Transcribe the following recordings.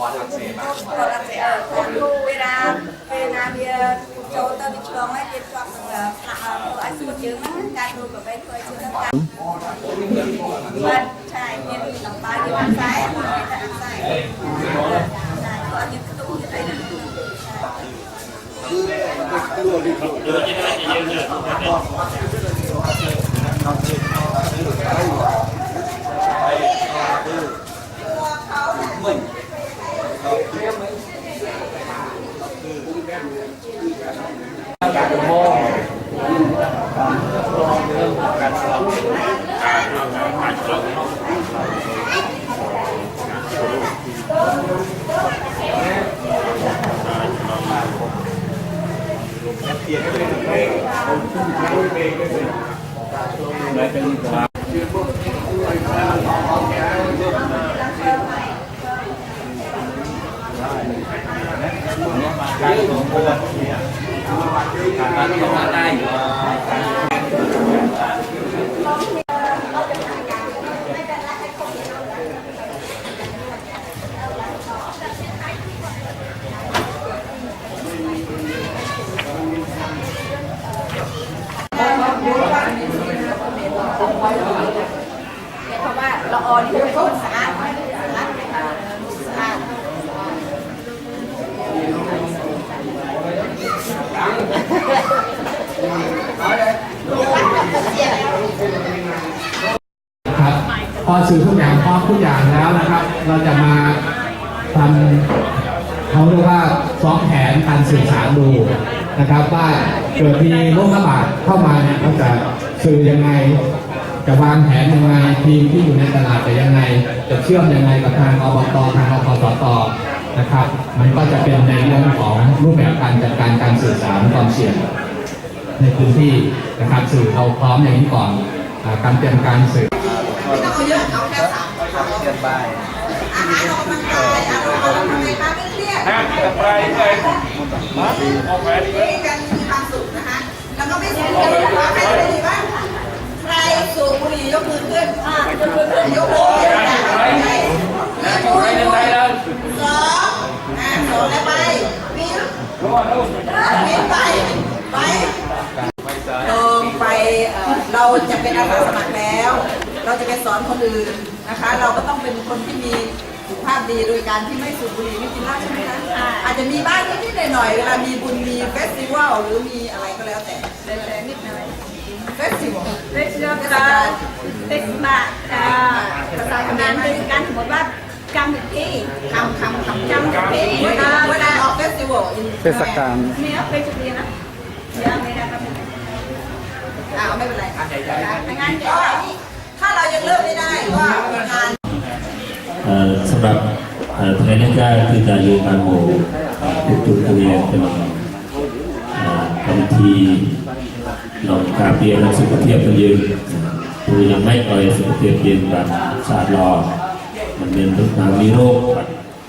ฝรั่งเศสบ้างฝรั่งเศสเออคนดูเวลาเวลาเบียร์โจเตอร์บิชลองให้เบียร์ชอบหนึ่งละค่ะตัวอันสุดเยอะมากการดูแบบไปเคยชื่อกันวันใช่เบียร์หลังบ้านอยู่ทางซ้ายทางซ้ายตอนนี้ตู้จะไปนั่งดู การตลาดได้ นี่เป็นคนสะอาดสะอาดสะอาดครับพอสื่อทุกอย่างพร้อมทุกอย่างแล้วนะครับ เราจะมาทำเขาเรียกว่าซ้อมแผนการสื่อสารดูนะครับว่าเกิดมีโรคระบาดเข้ามาเนี่ยเขาจะสื่อยังไง จะวางแผนยังไงทีมที่อยู่ในตลาดจะยังไง จะเชื่อมยังไงกับทางอบตทางอปสตนะครับ มันก็จะเป็นในเรื่องของรูปแบบการจัดการการสื่อสารความเสี่ยงในพื้นที่นะครับสื่อเราพร้อมอย่างนี้ก่อนการเตรียมการสื่อไม่ต้องเอาเยอะเอาแค่สามเกินไปอาหารออกกำลังกายอารมณ์ออกกำลังกายมาไม่เครียดนะไปไปมาออกแผนดีกันมีความสุขนะคะแล้วก็ไม่เสูบบุหรี่นะคะใครสูบบุหรี่บ้างใครสู บบุหรี่ยกมือขึ้นอ่ายกมือขึ้นยกมือขึ้นใครยกมือขึ้นสองอ่าสองแล้วไปมิ้นมิ้นไปไปลงไปเอ่อเราจะเป็นอาสาสมัครแล้ว เราจะไปสอนคนอื่นนะคะ เราก็ต้องเป็นคนที่มีสุขภาพดีโดยการที่ไม่สูบบุหรี่ไม่กินเหล้าใช่ไหมคะอาจจะมีบ้างนิดๆหน่อยๆเวลามีบุญมีเฟสติวัลหรือมีอะไรก็แล้วแต่แต่นิดหน่อย เฟสติวัลเรื่องเทศบาลอ่าภาษาคำนั้นเป็นการสมมติว่ากรรมผิดที่คำคำคำจำที่เวลาเวลาออกเฟสติวัลเทศกาล เนี่ยเป็นจุดเรียนนะยังไม่ได้ครับอ่าไม่เป็นไรค่ะงานก็ถ้าเรายังเลิกไม่ได้ก็งาน เอ่อสำหรับเอ่อทนายนิกาคือการอยู่การโมทุกทุกๆเรียนเป็นเอ่อกรรม หนองกาเปียและสุขเทียบกันยืนคือยังไม่อ่อยสุขเทียบยืนแบบศาสตร์รอมันเป็นทุกทางมีโรค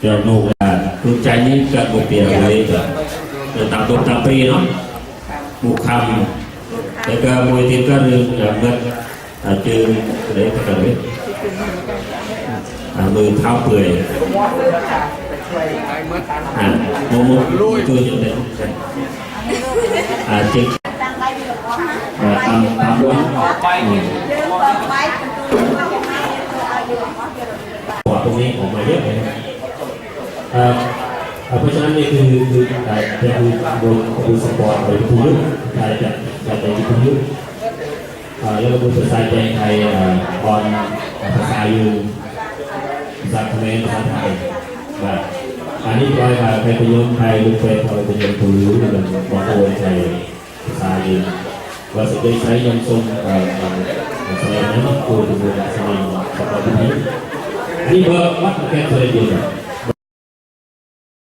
เจอโรคอะคือใจนี้กิดบทเปียนเลยเกิดตามตัวตามปีเนาะบุกคำแต่ก็มวยทีมก็เรื่องแบบเงินอ่าจึงเลยก็เลยมือเท้าเปื่อยอ่าโมโมตัวอยู่ในอ่าจ๊กอ่าทำทำด้วยไปอืมเดินเปิดไว้ประตูเข้าห้องน้ำเนี่ยตัวอายุของเจริญหัวตรงนี้ออกมาเยอะเลยนะเอ่อเพราะฉะนั้นนี่คือคือการจะดูบนดูสปอร์ตหรือผู้ยุทธ์การจะจะเป็นผู้ยุทธ์แล้วก็ดูภาษาใจไทยออนภาษาอยู่ภาษาเขมรภาษาไทยแบบอันนี้ก็มาเป็นประโยชน์ไทยหรือเป็นอะไรเป็นประโยชน์ผู้ยุทธ์หรือบอกโอนใจภาษาอยู่ ว่าจะได้ใช้ยังทรงเอ่อแสดงนั้นครูเป็นคนแสดงสปอร์ตนี้ ini buat what can saya